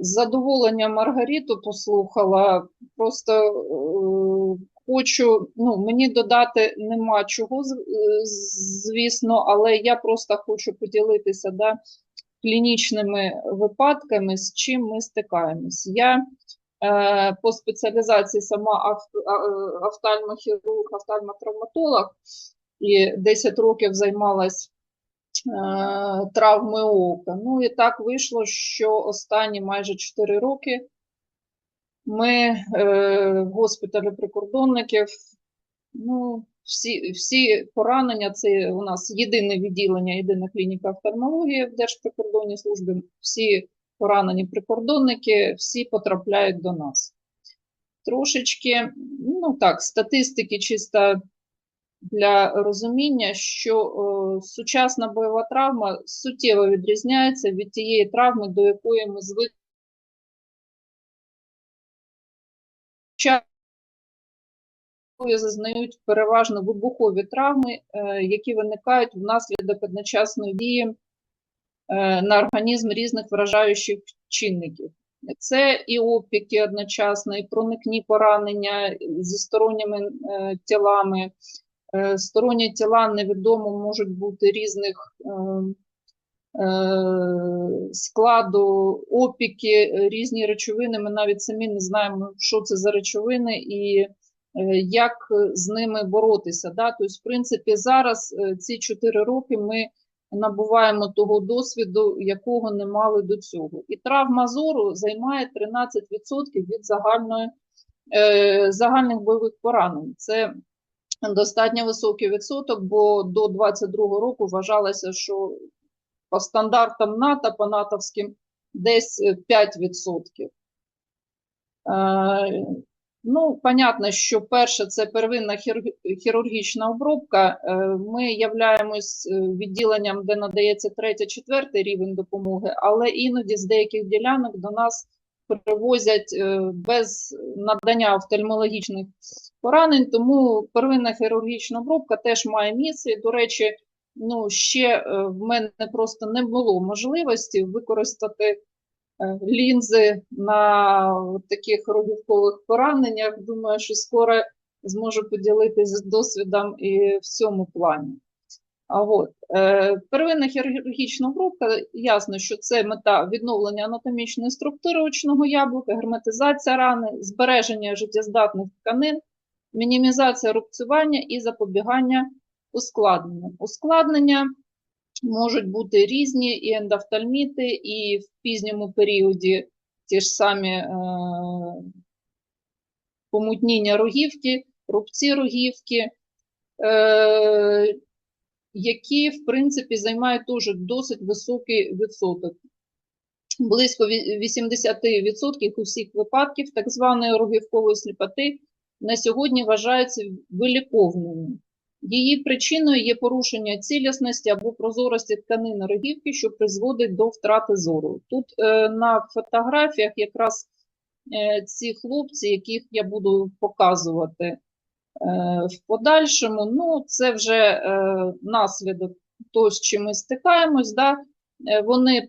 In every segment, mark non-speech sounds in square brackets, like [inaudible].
З задоволенням Маргариту послухала. Просто е, хочу, ну, мені додати нема чого, звісно, але я просто хочу поділитися да, клінічними випадками, з чим ми стикаємось. Я е, по спеціалізації сама е, офтальмохірург, офтальмотравматолог і 10 років займалась травми ока. Ну і так вийшло, що останні майже 4 роки ми е, в госпіталі прикордонників, ну, всі, всі поранення, це у нас єдине відділення, єдина клініка офтальмології в Держприкордонній службі. Всі поранені прикордонники, всі потрапляють до нас. Трошечки, ну так, статистики чисто для розуміння, що е, сучасна бойова травма суттєво відрізняється від тієї травми, до якої ми звикли. Зазнають переважно вибухові травми, е, які виникають внаслідок одночасної дії е, на організм різних вражаючих чинників. Це і опіки одночасно, і проникні поранення зі сторонніми тілами. Е, Сторонні тіла невідомо можуть бути різних е, е, складу, опіки, різні речовини. Ми навіть самі не знаємо, що це за речовини і як з ними боротися. Да? Тобто, в принципі, зараз ці 4 роки ми набуваємо того досвіду, якого не мали до цього. І травма зору займає 13% від загальної, загальних бойових поранень. Це достатньо високий відсоток, бо до 22 року вважалося, що по стандартам НАТО, по натовським, десь е, 5%. Е, Ну, понятно, що перше це первинна хірургічна обробка. Е, Ми являємось е, відділенням, де надається третя, четвертий рівень допомоги, але іноді з деяких ділянок до нас привозять е, без надання офтальмологічних поранень, тому первинна хірургічна обробка теж має місце. До речі, ну ще е, в мене просто не було можливості використати е, лінзи на таких рогівкових пораненнях. Думаю, що скоро зможу поділитися досвідом і в цьому плані. А от е, первинна хірургічна обробка, ясно, що це мета відновлення анатомічної структури очного яблука, герметизація рани, збереження життєздатних тканин, мінімізація рубцювання і запобігання ускладненням. Ускладнення можуть бути різні і ендофтальміти, і в пізньому періоді ті ж самі е, помутніння рогівки, рубці рогівки, е, які, в принципі, займають теж досить високий відсоток. Близько ві- 80% усіх випадків так званої рогівкової сліпоти на сьогодні вважаються виліковними. Її причиною є порушення цілісності або прозорості тканини рогівки, що призводить до втрати зору. Тут е, на фотографіях якраз е, ці хлопці, яких я буду показувати е, в подальшому, ну це вже е, наслідок того, з чим ми стикаємось. Да? Е, Вони е,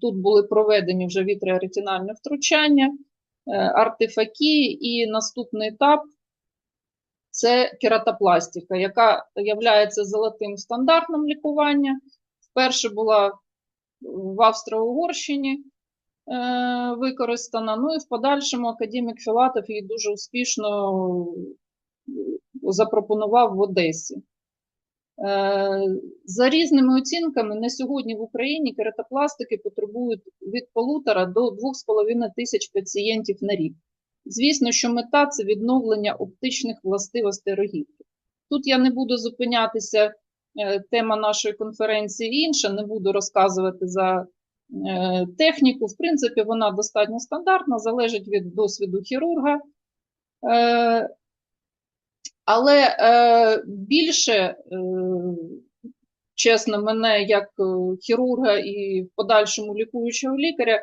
тут були проведені вже вітреоретинальне втручання, артефаки, і наступний етап це кератопластика, яка є золотим стандартом лікування. Вперше була в Австро-Угорщині е, використана. Ну і в подальшому академік Філатов її дуже успішно е, запропонував в Одесі. Е, За різними оцінками, на сьогодні в Україні кератопластики потребують від полутора до двох з половиною тисяч пацієнтів на рік. Звісно, що мета це відновлення оптичних властивостей рогівки. Тут я не буду зупинятися, е, тема нашої конференції інша, не буду розказувати за е, техніку. В принципі, вона достатньо стандартна, залежить від досвіду хірурга. Але е, більше, е, чесно, мене як е, хірурга і в подальшому лікуючого лікаря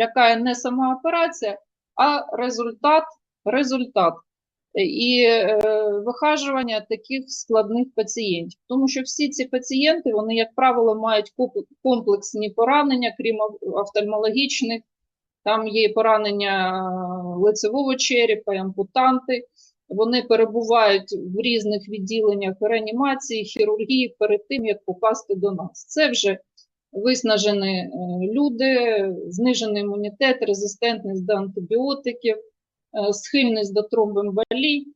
лякає не сама операція, а результат. результат. і е, вихажування таких складних пацієнтів. Тому що всі ці пацієнти, вони, як правило, мають комплексні поранення, крім офтальмологічних. Там є поранення лицевого черепа, ампутанти. Вони перебувають в різних відділеннях реанімації, хірургії перед тим, як попасти до нас. Це вже виснажені е, люди, знижений імунітет, резистентність до антибіотиків, е, схильність до тромбоемболій.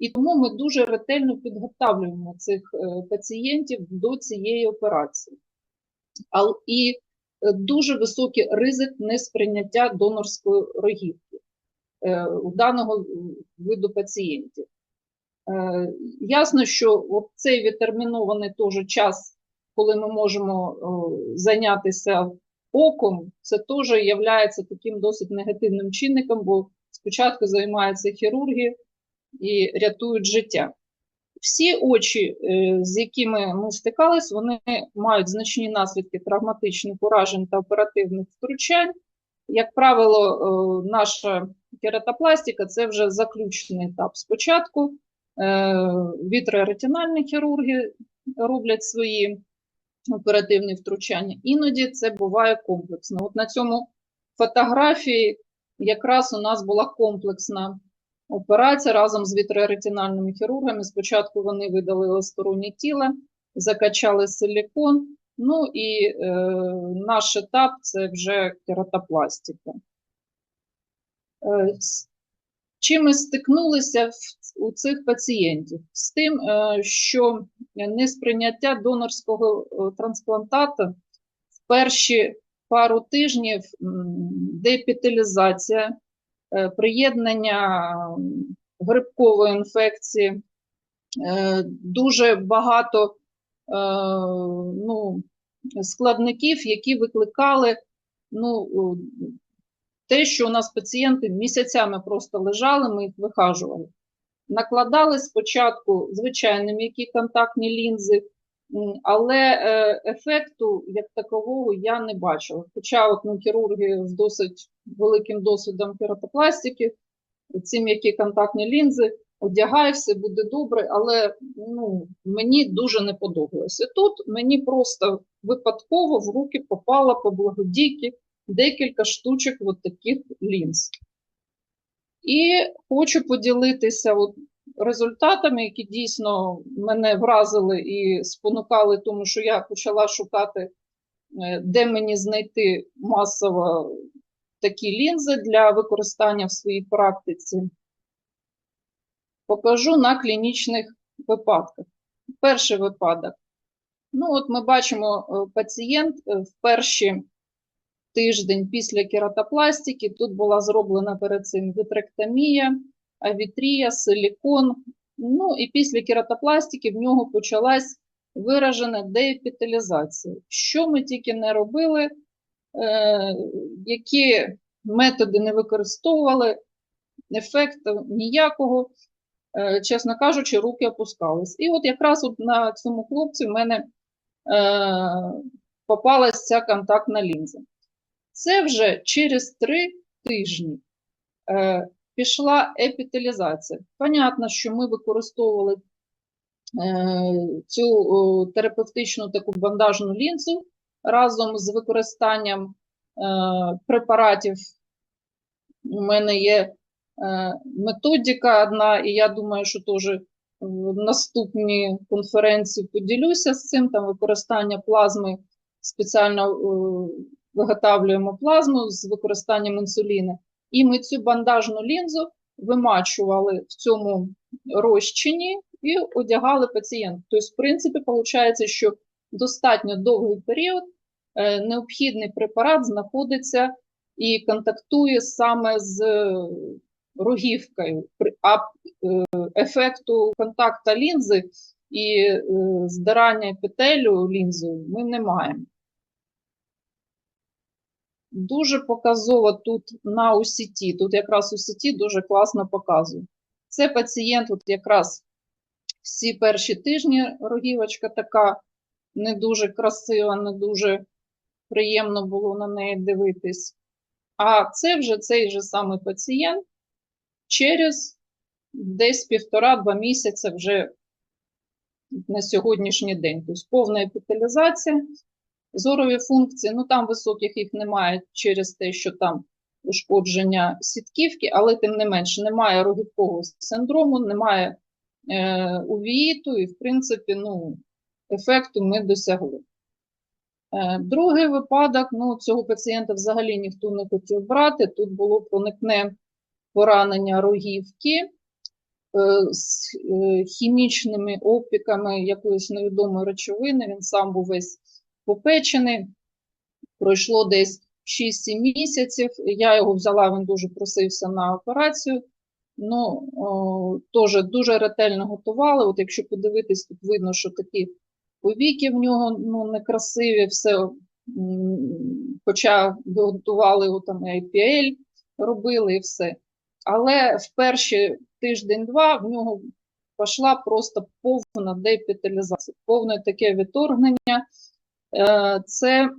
І тому ми дуже ретельно підготовлюємо цих е, пацієнтів до цієї операції. І дуже високий ризик несприйняття донорської рогівки у даного виду пацієнтів. Е, Ясно, що цей відтермінований теж час, коли ми можемо е, зайнятися оком, це теж є таким досить негативним чинником, бо спочатку займаються хірурги і рятують життя. Всі очі, е, з якими ми стикались, вони мають значні наслідки травматичних уражень та оперативних втручань. Як правило, е, наша кератопластика це вже заключний етап. Спочатку е, вітроретинальні хірурги роблять свої оперативні втручання. Іноді це буває комплексно. От на цьому фотографії якраз у нас була комплексна операція разом з вітроретинальними хірургами. Спочатку вони видалили стороннє тіло, закачали силікон. Ну і е, наш етап це вже кератопластика. Е, з чим стикнулися у цих пацієнтів? З тим, е, що несприйняття донорського е, трансплантату в перші пару тижнів е, приєднання грибкової інфекції, дуже багато ну, складників, які викликали ну, те, що у нас пацієнти місяцями просто лежали, ми їх вихажували. Накладали спочатку звичайні м'які контактні лінзи, але е, ефекту як такового я не бачила. Хоча от, ну, хірурги з досить великим досвідом кератопластики, ці м'які контактні лінзи, одягай, все буде добре, але ну, мені дуже не подобалося. Тут мені просто випадково в руки попало по благодійки декілька штучок от таких лінз. І хочу поділитися от результатами, які дійсно мене вразили і спонукали, тому що я почала шукати, е, де мені знайти масово такі лінзи для використання в своїй практиці. Покажу на клінічних випадках. Перший випадок. Ну, от ми бачимо е, пацієнт е, в перші тиждень після кератопластики. Тут була зроблена перед цим вітректомія, авітрія, силікон. Ну і після кератопластики в нього почалась виражена деепіталізація. Що ми тільки не робили, е, які методи не використовували, ефекту ніякого, е, чесно кажучи, руки опускались. І от якраз от на цьому хлопці в мене е, попалась ця контактна лінза. Це вже через три тижні е, пішла епіталізація. Понятно, що ми використовували е, цю о, терапевтичну таку бандажну лінзу разом з використанням е, препаратів. У мене є е, методика одна, і я думаю, що теж в наступній конференції поділюся з цим, там використання плазми спеціально е, виготовлюємо плазму з використанням інсуліну. І ми цю бандажну лінзу вимачували в цьому розчині і одягали пацієнт. Тобто, в принципі, виходить, що достатньо довгий період е, необхідний препарат знаходиться і контактує саме з рогівкою. А е, ефекту контакту лінзи і е, здирання епітелю лінзою ми не маємо. Дуже показово тут на УСІТі. Тут якраз УСІТі дуже класно показує. Це пацієнт, от якраз всі перші тижні рогівочка така не дуже красива, не дуже приємно було на неї дивитись. А це вже цей же самий пацієнт через десь півтора-два місяці вже на сьогоднішній день. Тобто повна епіталізація, зорові функції, ну там високих їх немає через те, що там ушкодження сітківки, але тим не менше немає рогівкового синдрому, немає е, увіїту і, в принципі, ну, ефекту ми досягли. Е, Другий випадок, ну, цього пацієнта взагалі ніхто не хотів брати. Тут було проникне поранення рогівки е, з е, хімічними опіками якоїсь невідомої речовини. Він сам був весь попечений. Пройшло десь 6-7 місяців. Я його взяла, він дуже просився на операцію. Ну, о, теж дуже ретельно готували. От якщо подивитись, тут видно, що такі повіки в нього ну, некрасиві, все, хоча готували його там IPL, робили і все. Але в перші тиждень-два в нього пішла просто повна депіталізація, повне таке відторгнення. Е, Це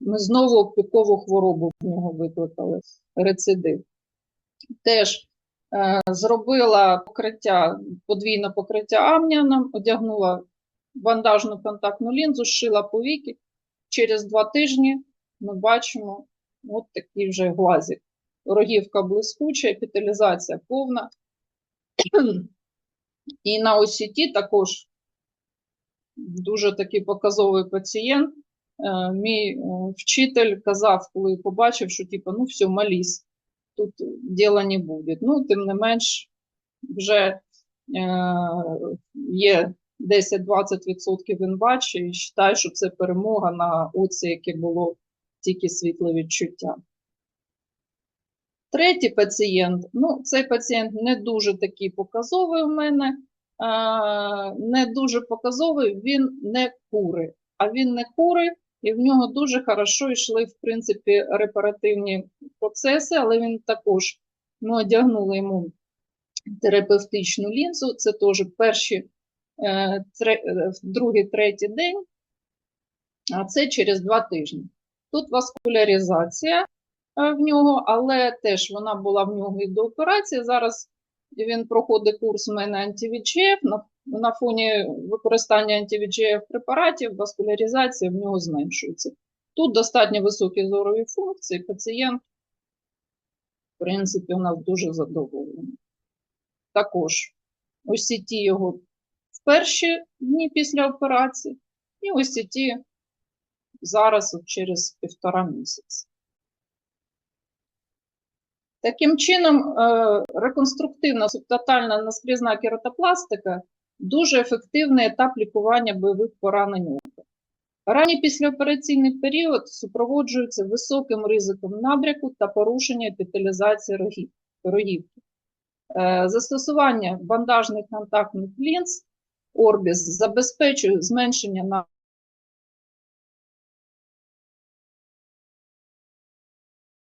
ми знову опікову хворобу в нього викликали, рецидив. Теж е, зробила покриття, подвійне покриття амніаном, одягнула бандажну контактну лінзу, зшила повіки. Через два тижні ми бачимо от такий вже глазик. Рогівка блискуча, епіталізація повна. [clears throat] І на осіті також дуже такий показовий пацієнт. Е, Мій е, вчитель казав, коли побачив, що типу, ну все, малісь, тут діла не буде. Ну, тим не менш, вже е, є 10-20% він бачить і вважає, що це перемога на оці, яке було тільки світле відчуття. Третій пацієнт, ну, цей пацієнт не дуже такий показовий у мене, не дуже показовий, він не кури, а він не кури, і в нього дуже хорошо йшли, в принципі, репаративні процеси, але він також, ми одягнули йому терапевтичну лінзу, це теж перші, е, тре- е, другий, третій день, а це через два тижні. Тут васкуляризація е, в нього, але теж вона була в нього і до операції. Зараз він проходить курс в мене антивіджеф. На, на фоні використання антивіджеф препаратів васкуляризація в нього зменшується. Тут достатньо високі зорові функції. Пацієнт, в принципі, у нас дуже задоволений. Також OCT його в перші дні після операції, і OCT зараз через півтора місяці. Таким чином, е, реконструктивна субтотальна наскрізна кератопластика дуже ефективний етап лікування бойових поранень ока. Ранній післяопераційний період супроводжується високим ризиком набряку та порушення епіталізації рогівки. Е, Застосування бандажних контактних лінз Орбіс забезпечує зменшення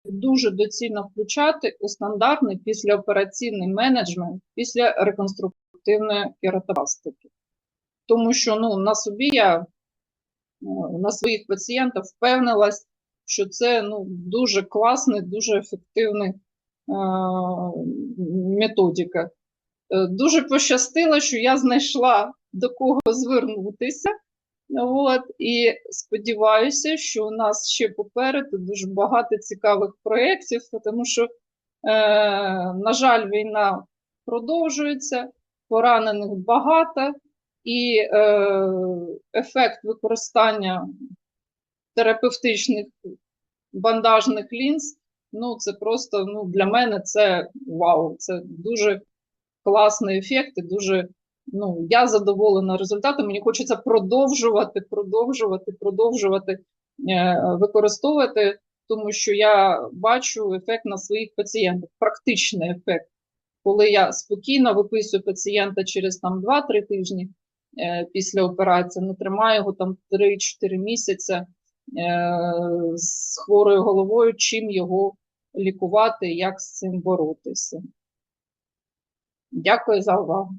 дуже доцільно включати у стандартний післяопераційний менеджмент після реконструктивної кератопластики. Тому що ну, на собі я ну, на своїх пацієнтах впевнилась, що це ну, дуже класний, дуже ефективний е, методика. Е, Дуже пощастило, що я знайшла до кого звернутися. От, і сподіваюся, що у нас ще попереду дуже багато цікавих проєктів, тому що, е, на жаль, війна продовжується, поранених багато, і е, ефект використання терапевтичних бандажних лінз, ну, це просто ну, для мене це вау, це дуже класний ефект і дуже ну, я задоволена результатом. Мені хочеться продовжувати, продовжувати, продовжувати е, використовувати, тому що я бачу ефект на своїх пацієнтах, практичний ефект. Коли я спокійно виписую пацієнта через там 2-3 тижні е, після операції, не тримаю його там 3-4 місяці е, з хворою головою, чим його лікувати, як з цим боротися. Дякую за увагу.